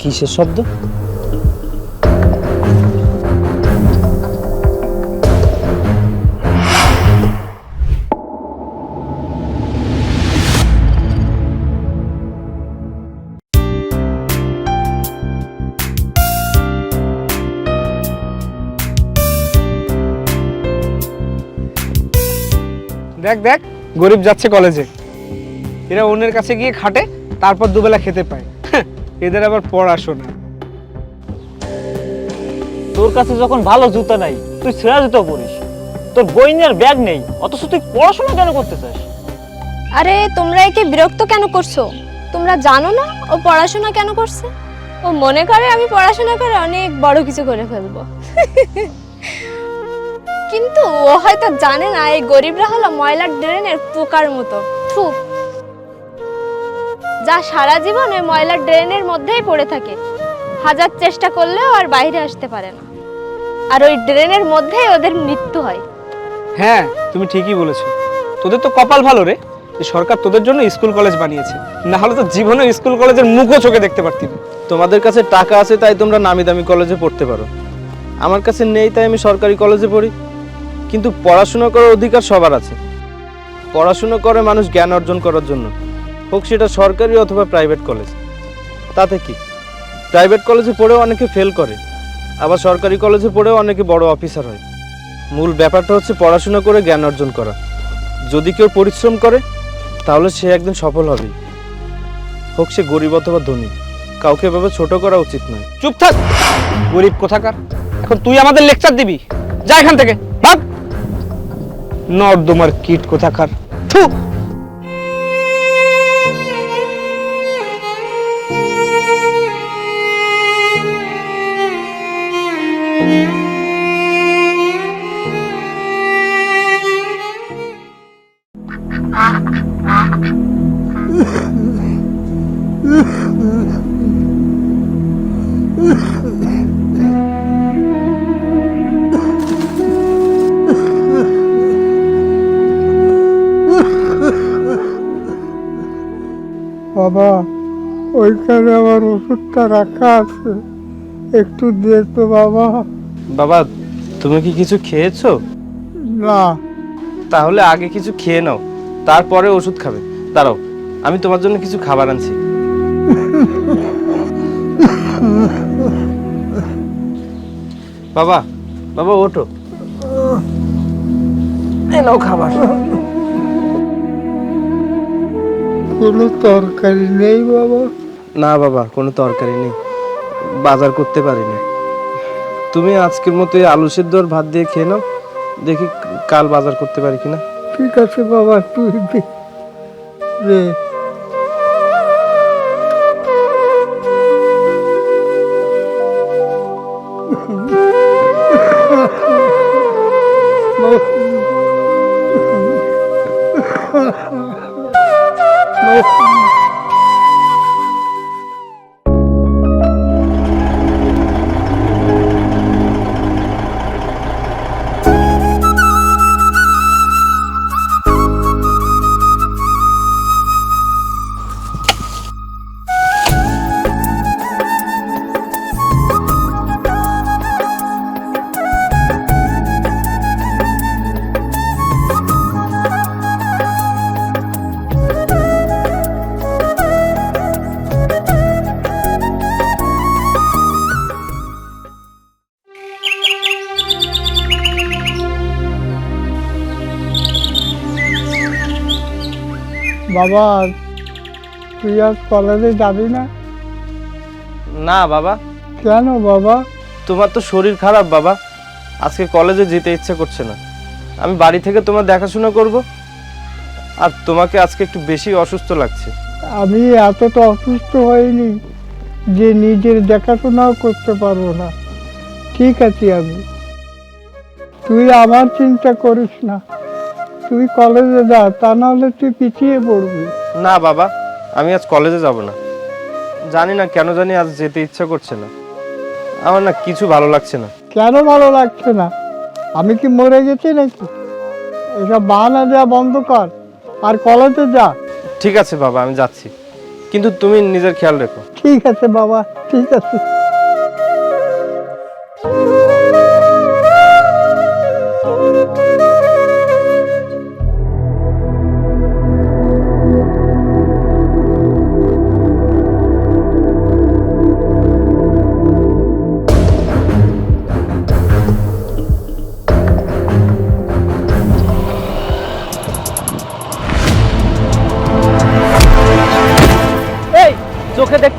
কিসের শব্দ? দেখ দেখ গরিব যাচ্ছে কলেজে এরা অন্যের কাছে গিয়ে খাটে তারপর দুবেলা খেতে পায়। এদের আবার পড়াশোনা। তোর কাছে যখন ভালো জুতা নাই তুই ছেঁড়া জুতো পরিস। তোর বইনের ব্যাগ নেই অথচ তুই পড়াশোনা কেন করতে চাস আরে তোমরা একে বিরক্ত কেন করছ? তোমরা জানো না ও পড়াশোনা কেন করছে? ও মনে করে আমি পড়াশোনা করে অনেক বড় কিছু করে ফেলব। কিন্তু ও হয়তো জানে না এই গরিবরা হলো ময়লার ড্রেনের পোকার মতো। থু। যা সারা জীবন ওই ময়লার ড্রেনের মধ্যেই পড়ে থাকে। হাজার চেষ্টা করলেও আর বাইরে আসতে পারে না। আর ওই ড্রেনের মধ্যেই ওদের মৃত্যু হয়। হ্যাঁ তুমি ঠিকই বলেছ। তোদের তো কপাল ভালো রে। যে সরকার তোদের জন্য স্কুল কলেজ বানিয়েছে। না হলে তো জীবনে স্কুল কলেজের মুখও চোখে দেখতে পারতি না। তোমাদের কাছে টাকা আছে তাই তোমরা নামি দামি কলেজে পড়তে পারো। আমার কাছে নেই তাই আমি সরকারি কলেজে পড়ি। কিন্তু পড়াশোনা করার অধিকার সবার আছে। পড়াশোনা করে মানুষ জ্ঞান অর্জন করার জন্য। হোক সেটা সরকারি অথবা প্রাইভেট কলেজ তাতে কি? প্রাইভেট কলেজে পড়েও অনেকে ফেল করে, আবার সরকারি কলেজে পড়েও অনেকে বড় অফিসার হয়। মূল ব্যাপারটা হচ্ছে পড়াশোনা করে জ্ঞান অর্জন করা। যদি কেউ পরিশ্রম করে, তাহলে সে একদিন সফল হবে হোক সে গরিব অথবা ধনী, কাউকে এভাবে ছোট করা উচিত নয়। চুপ থাক! গরিব কোথাকার? এখন তুই আমাদের লেকচার দিবি। যা এখান থেকে। নর্দমার কিট কোথাকার থু বাবা ওইখানে আমার ওষুধটা রাখা আছে। একটু দে তো বাবা। বাবা তুমি কি কিছু খেয়েছো? না। তাহলে আগে কিছু খেয়ে নাও তারপরে ওষুধ খাবে। দাঁড়াও আমি তোমার জন্য কিছু খাবার আনছি। বাবা বাবা ওঠো। এলো খাবার। কোনো তরকারি নেই বাবা। না বাবা কোনো তরকারি নেই। বাজার করতে পারিনি। তুমি আজকের মতো আলু সেদ্ধ আর ভাত দিয়ে খেয়ে নাও। দেখি কাল বাজার করতে পারি কিনা। ঠিক আছে বাবা তুই দে। Merci. বাবা তুই আজ কলেজে যাবি না? না বাবা। কেন বাবা? তোমার তো শরীর খারাপ বাবা। আজকে কলেজে যেতে ইচ্ছে করছে না। আমি বাড়ি থেকে তোমার দেখাশোনা করব। আর তোমাকে আজকে একটু বেশি অসুস্থ লাগছে। আমি এতটা অসুস্থ হইনি যে নিজের দেখাশোনাও করতে পারব না। ঠিক আছে আমি। তুই আমার চিন্তা করিস না। তুই কলেজে যা তা নাহলে তুই পিছিয়ে পড়বি। না বাবা আমি আজ কলেজে যাব না। জানি না কেন জানি আজ যেতে ইচ্ছা করছে না। আমার না কিছু ভালো লাগছে না। কেন ভালো লাগছে না? আমি কি মরে গেছি নাকি? এসব বাহানা দেওয়া বন্ধ কর আর কলেজে যা। ঠিক আছে বাবা আমি যাচ্ছি। কিন্তু তুমি নিজের খেয়াল রেখো। ঠিক আছে বাবা ঠিক আছে।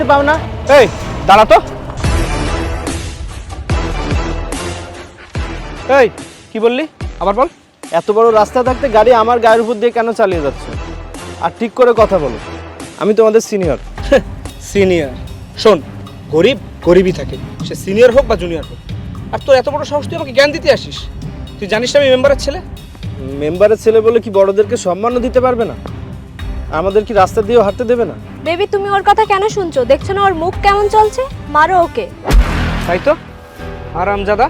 চোখে পাও না এই দাঁড়া তো। এই কি বললি? আবার বল। এত বড় রাস্তা থাকতে গাড়ি আমার গায়ের উপর দিয়ে কেন চালিয়ে যাচ্ছে? আর ঠিক করে কথা বলো। আমি তোমাদের সিনিয়র। সিনিয়র। শোন গরিব গরিবই থাকে। সে সিনিয়র হোক বা জুনিয়র হোক। আর তোর এত বড় সাহস তুই আমাকে জ্ঞান দিতে আসিস? তুই জানিস না আমি মেম্বারের ছেলে? মেম্বারের ছেলে বলে কি বড়দেরকে সম্মানও দিতে পারবে না? আমাদের কি রাস্তা দিয়েও হাঁটতে দেবে না? বেবি, তুমি ওর কথা কেন শুনছো? দেখছ না ওর মুখ কেমন চলছে? মারো ওকে। তাই তো? আরাম জাদা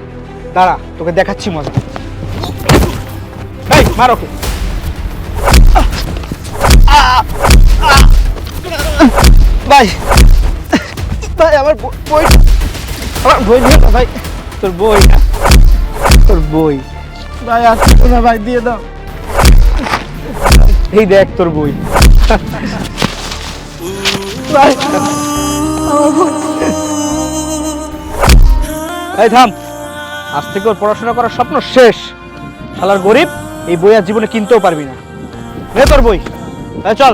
দাঁড়া, তোকে দেখাচ্ছি মজা। এই, মার ওকে। ভাই ভাই, আমার বই- আমার বই দাও, ভাই। তোর বই তোর বই। ভাই, আসতে না ভাই, দিয়ে দাও। এই দেখ তোর বই। এই থাম। আজ থেকে ওর পড়াশোনা করার স্বপ্ন শেষ। শালার গরিব, এই বই আর জীবনে কিনতেও পারবি না। তোর বই। চল।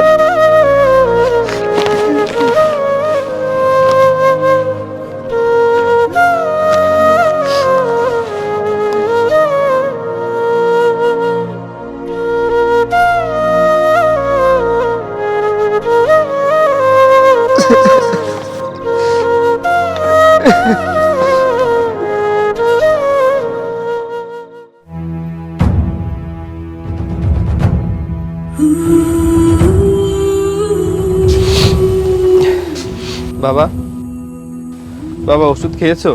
ওষুধ খেয়েছো?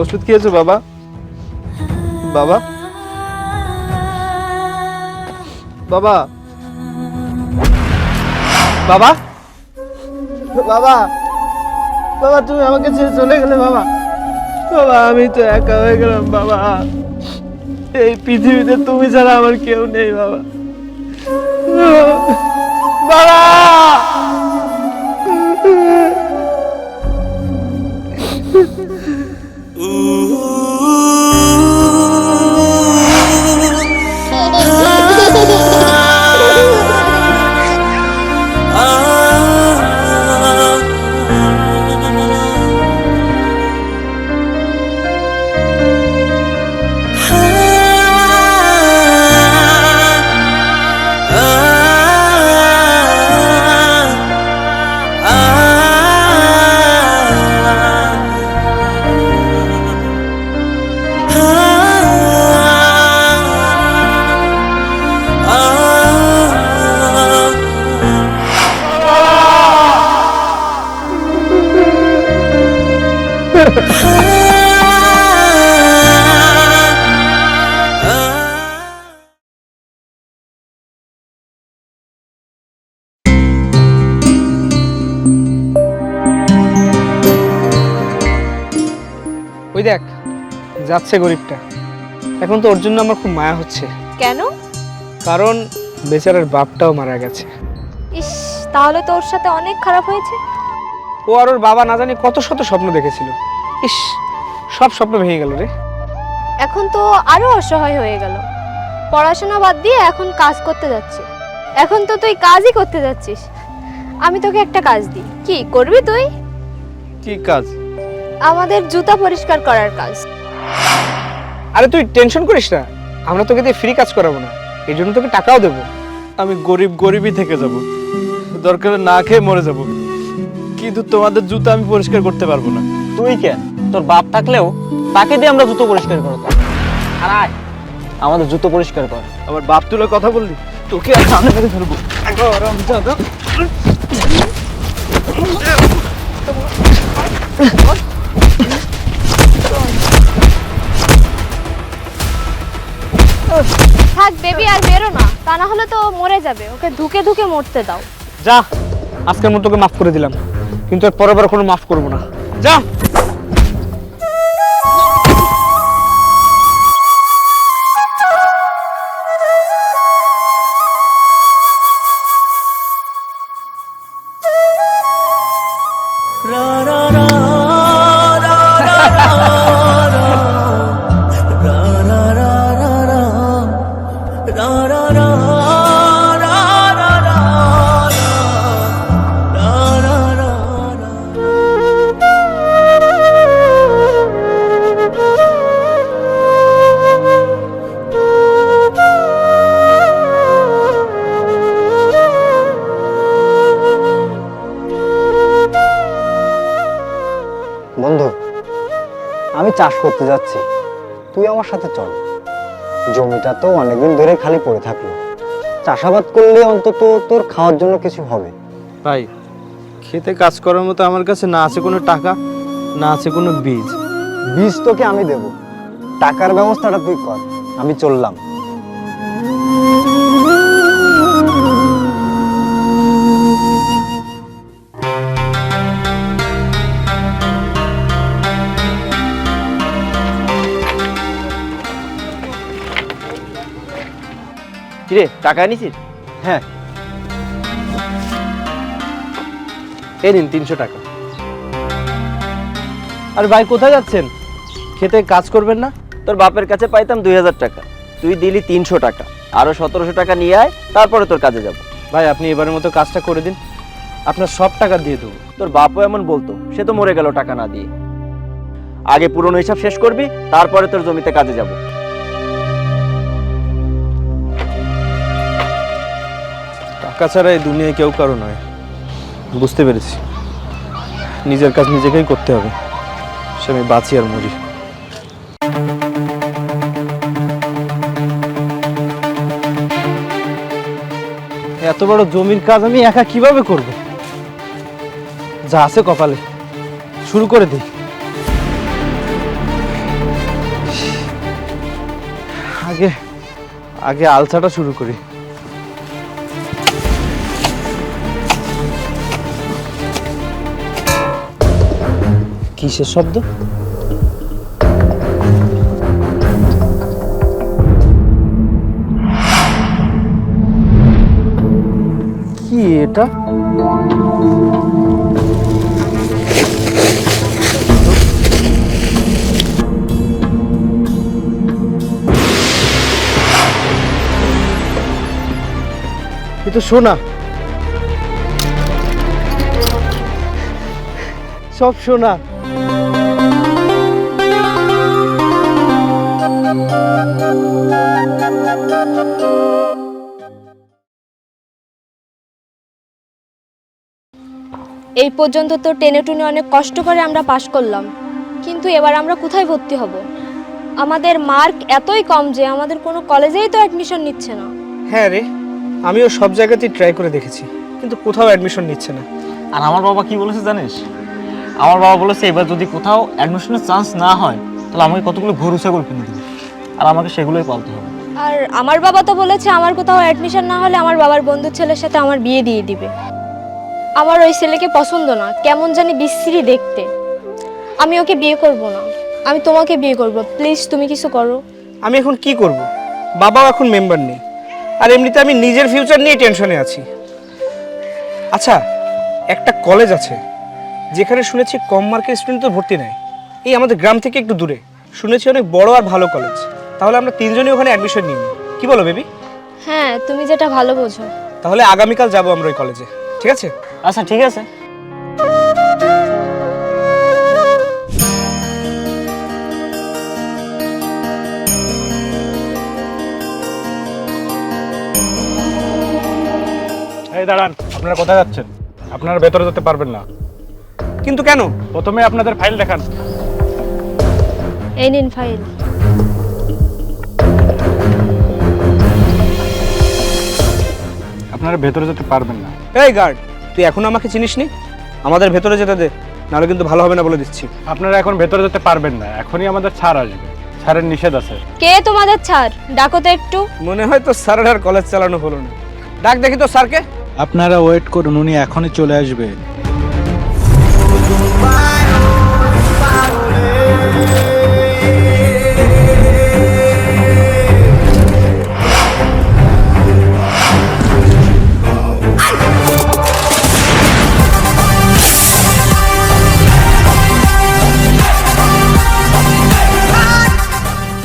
ওষুধ খেয়েছো বাবা? বাবা? বাবা? বাবা? বাবা? বাবা, তুমি আমাকে ছেড়ে চলে গেলে বাবা? বাবা, আমি তো একা হয়ে গেলাম, বাবা। এই পৃথিবীতে তুমি ছাড়া আমার কেউ নেই, বাবা। বাবা! ওই যাচ্ছে গরিবটা। এখন তো ওর জন্য আমার খুব মায়া হচ্ছে। কেন? কারণ বেচারার বাপটাও মারা গেছে। ইস তাহলে তো ওর সাথে অনেক খারাপ হয়েছে। ও আর ওর বাবা না জানি কত শত স্বপ্ন দেখেছিল। ইস সব স্বপ্ন ভেঙে গেল রে। এখন তো আরও অসহায় হয়ে গেল। পড়াশোনা বাদ দিয়ে এখন কাজ করতে যাচ্ছে। এখন তো তুই কাজই করতে যাচ্ছিস। আমি তোকে একটা কাজ দিই। কি করবি তুই? কি কাজ? আমাদের জুতা পরিষ্কার করার কাজ। আরে তুই টেনশন করিস না আমরা তোকে দিয়ে ফ্রি কাজ করাবো না এই জন্য তোকে টাকাও দেবো। আমি গরিব গরিবই থেকে যাব দরকার না খেয়ে মরে যাব কিন্তু তোমাদের জুতো আমি পরিষ্কার করতে পারব না। তুই কেন তোর বাপ থাকলেও তাকে দিয়ে আমরা জুতো পরিষ্কার করতাম। আর আয় আমাদের জুতো পরিষ্কার কর। আবার বাপ তুলে কথা বললি তোকে আর সামনে মেরে ধরবো। থাক বেবি আর বেরো না। তা না হলে তো মরে যাবে। ওকে ধুকে ধুকে মরতে দাও। যা আজকের মতো তোকে মাফ করে দিলাম। কিন্তু এর পরের বার কোনো মাফ করব না। যা। বন্ধু চাষ করতে যাচ্ছি। তুই আমার সাথে চল। জমিটা তো অনেকদিন ধরে খালি পড়ে থাকল। চাষাবাদ করলে অন্তত তোর খাওয়ার জন্য কিছু হবে। ভাই খেতে কাজ করার মতো আমার কাছে না আছে কোনো টাকা না আছে কোনো বীজ। বীজ তোকে আমি দেব। টাকার ব্যবস্থাটা তুই কর। আমি চললাম। কিরে টাকা নিছিস হ্যাঁ। এই নিন তিনশো টাকা। আর ভাই কোথায় যাচ্ছেন? খেতে কাজ করবেন না? তোর বাপের কাছে পাইতাম দুই হাজার টাকা। তুই দিলি তিনশো টাকা। আরও সতেরোশো টাকা নিয়ে আয় তারপরে তোর কাজে যাব। ভাই আপনি এবারের মতো কাজটা করে দিন। আপনার সব টাকা দিয়ে দেবো। তোর বাপও এমন বলতো সে তো মরে গেল টাকা না দিয়ে। আগে পুরনো হিসাব শেষ করবি তারপরে তোর জমিতে কাজে যাব। টাকা ছাড়া এই দুনিয়ায় কেউ কারও নয়। বুঝতে পেরেছি। নিজের কাজ নিজেকেই করতে হবে। সে আমি বাঁচি আর মরি। এত বড় জমির কাজ আমি একা কীভাবে করব? যা আছে কপালে। শুরু করে দিই আগে আগে আলসাটা শুরু করি। কিসের শব্দ? কি এটা? তো সোনা। সব সোনা। এই পর্যন্ত তো টেনে টুনে অনেক কষ্ট করে আমরা পাশ করলাম। কিন্তু এবার আমরা কোথায় ভর্তি হব? আমাদের মার্ক এতই কম যে আমাদের কোনো কলেজেই তো অ্যাডমিশন নিচ্ছে না। হ্যাঁ রে আমিও সব জায়গাতেই ট্রাই করে দেখেছি কিন্তু কোথাও অ্যাডমিশন নিচ্ছে না। আর আমার বাবা কি বলেছে জানিস? আমার বাবা বলেছে এবার যদি কোথাও অ্যাডমিশনের চান্স না হয় তাহলে আমাকে কতগুলো গরু ছাগল কিনে দেবে। আর আমাকে সেগুলোই পালতে হবে। আর আমার বাবা তো বলেছে আমার কোথাও অ্যাডমিশন না হলে আমার বাবার বন্ধুর ছেলের সাথে আমার বিয়ে দিয়ে দিবে। আমার ওই ছেলেকে পছন্দ না কেমন জানি বিশ্রী দেখতে। আমি ওকে বিয়ে করব না আমি তোমাকে বিয়ে করব প্লিজ তুমি কিছু করো। আমি এখন কি করব? বাবাও এখন মেম্বার নেই। আর এমনিতে আমি নিজের ফিউচার নিয়ে টেনশনে আছি। আচ্ছা একটা কলেজ আছে যেখানে শুনেছি কম মার্কের স্টুডেন্ট তো ভর্তি নেয় এই আমাদের গ্রাম থেকে একটু দূরে। শুনেছি অনেক বড় আর ভালো কলেজ তাহলে আমরা তিনজনই ওখানে অ্যাডমিশন নিই। কি বলো বেবি হ্যাঁ তুমি যেটা ভালো বোঝো। তাহলে আগামীকাল যাব আমরা ওই কলেজে ঠিক আছে? আচ্ছা ঠিক আছে। এই দাঁড়ান আপনারা কোথায় যাচ্ছেন? আপনারা ভেতরে যেতে পারবেন না। কিন্তু কেন? প্রথমে আপনাদের ফাইল দেখান। এই নিন ফাইল। আপনারা ভেতরে যেতে পারবেন না। এই গার্ড তুই এখন আমাকে চিনিস নি আমাদের ভেতরে যেতে দে নাহলে কিন্তু ভালো হবে না বলে দিচ্ছি। আপনারা এখন ভেতরে যেতে পারবেন না এখনই আমাদের ছাড় আসবে। ছাড়ের নিষেধ আছে। কে তোমাদের ছাড়? ডাকো তো একটু। মনে হয় তো স্যারের আর কলেজ চালানো হলো না। ডাক দেখি তো স্যারকে। আপনারা ওয়েট করুন উনি এখনই চলে আসবে।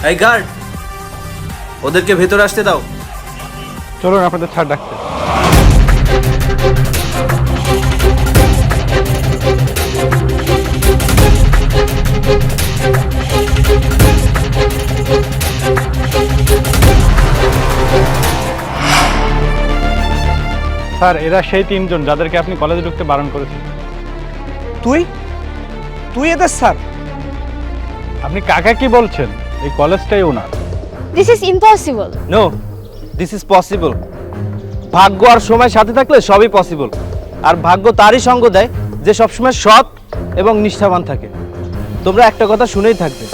এই গার্ড ওদেরকে ভেতরে আসতে দাও। চলুন আপনাদের ছাড় ডাকতে স্যার এরা সেই তিনজন যাদেরকে আপনি কলেজে ঢুকতে বারণ করেছেন। তুই? তুই এদের স্যার? আপনি কাকে কি বলছেন? এই কলেজটাই ওনার। This is impossible no this is possible ভাগ্য আর সময় সাথে থাকলে সবই পসিবল আর ভাগ্য তারই সঙ্গ দেয় যে সবসময় সৎ এবং নিষ্ঠাবান থাকে। তোমরা একটা কথা শুনেই থাকবে।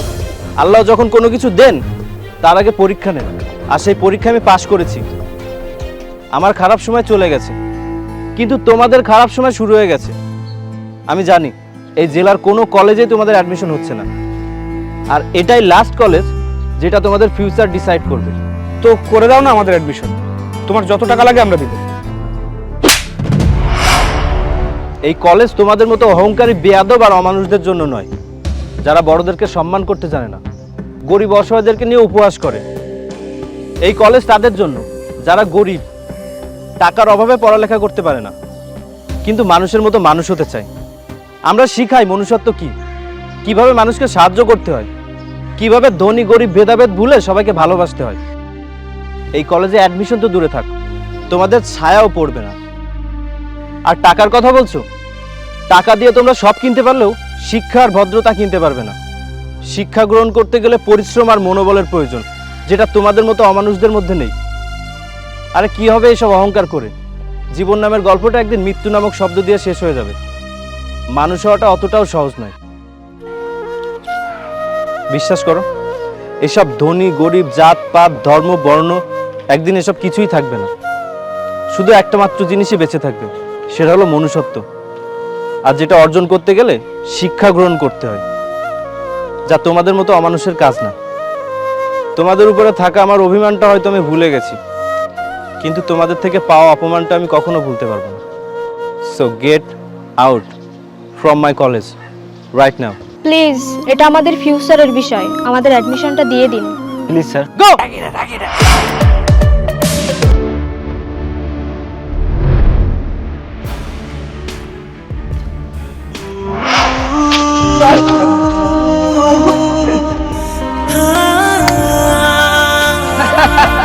আল্লাহ যখন কোনো কিছু দেন তার আগে পরীক্ষা নেন। আর সেই পরীক্ষা আমি পাশ করেছি। আমার খারাপ সময় চলে গেছে। কিন্তু তোমাদের খারাপ সময় শুরু হয়ে গেছে। আমি জানি এই জেলার কোনো কলেজে তোমাদের অ্যাডমিশন হচ্ছে না। আর এটাই লাস্ট কলেজ যেটা তোমাদের ফিউচার ডিসাইড করবে। তো করে দাও না আমাদের অ্যাডমিশন তোমার যত টাকা লাগে আমরা দিব। এই কলেজ তোমাদের মতো অহংকারী, বেয়াদব আর অমানুষদের জন্য নয়। যারা বড়দেরকে সম্মান করতে জানে না, গরিব অসহায়দেরকে নিয়ে উপহাস করে। এই কলেজ তাদের জন্য। যারা গরিব, টাকার অভাবে পড়ালেখা করতে পারে না। কিন্তু মানুষের মতো মানুষ হতে চায়। আমরা শিখাই মনুষ্যত্ব কি? কীভাবে মানুষকে সাহায্য করতে হয়? কীভাবে ধনী, গরিব, ভেদাভেদ ভুলে সবাইকে ভালোবাসতে হয়? এই কলেজে অ্যাডমিশন তো দূরে থাক। তোমাদের ছায়াও পড়বে না। আর টাকার কথা বলছো? টাকা দিয়ে তোমরা সব কিনতে পারলেও শিক্ষার ভদ্রতা কিনতে পারবে না। শিক্ষা গ্রহণ করতে গেলে পরিশ্রম আর মনোবলের প্রয়োজন, যেটা তোমাদের মতো অমানুষদের মধ্যে নেই। আরে কি হবে এসব অহংকার করে? জীবন নামের গল্পটা একদিন মৃত্যু নামক শব্দ দিয়ে শেষ হয়ে যাবে। মানুষ হওয়াটা অতটাও সহজ নয়। বিশ্বাস করো, এসব ধনী, গরিব, জাত, পাত, ধর্ম, বর্ণ, একদিন এসব কিছুই থাকবে না। শুধু একটা মাত্র জিনিসই বেঁচে থাকবে, সেটা হলো মনুষ্যত্ব। আর যেটা অর্জন করতে গেলে শিক্ষা গ্রহণ করতে হয়, যা তোমাদের মতো অমানুষের কাজ না। তোমাদের উপরে থাকা আমার অভিমানটা হয়তো আমি ভুলে গেছি, কিন্তু তোমাদের থেকে পাওয়া অপমানটা আমি কখনো ভুলতে পারব না। So get out from my college right now please এটা আমাদের ফিউচারের বিষয়। আমাদের অ্যাডমিশনটা দিয়ে দিন। Please sir go Ha ha ha!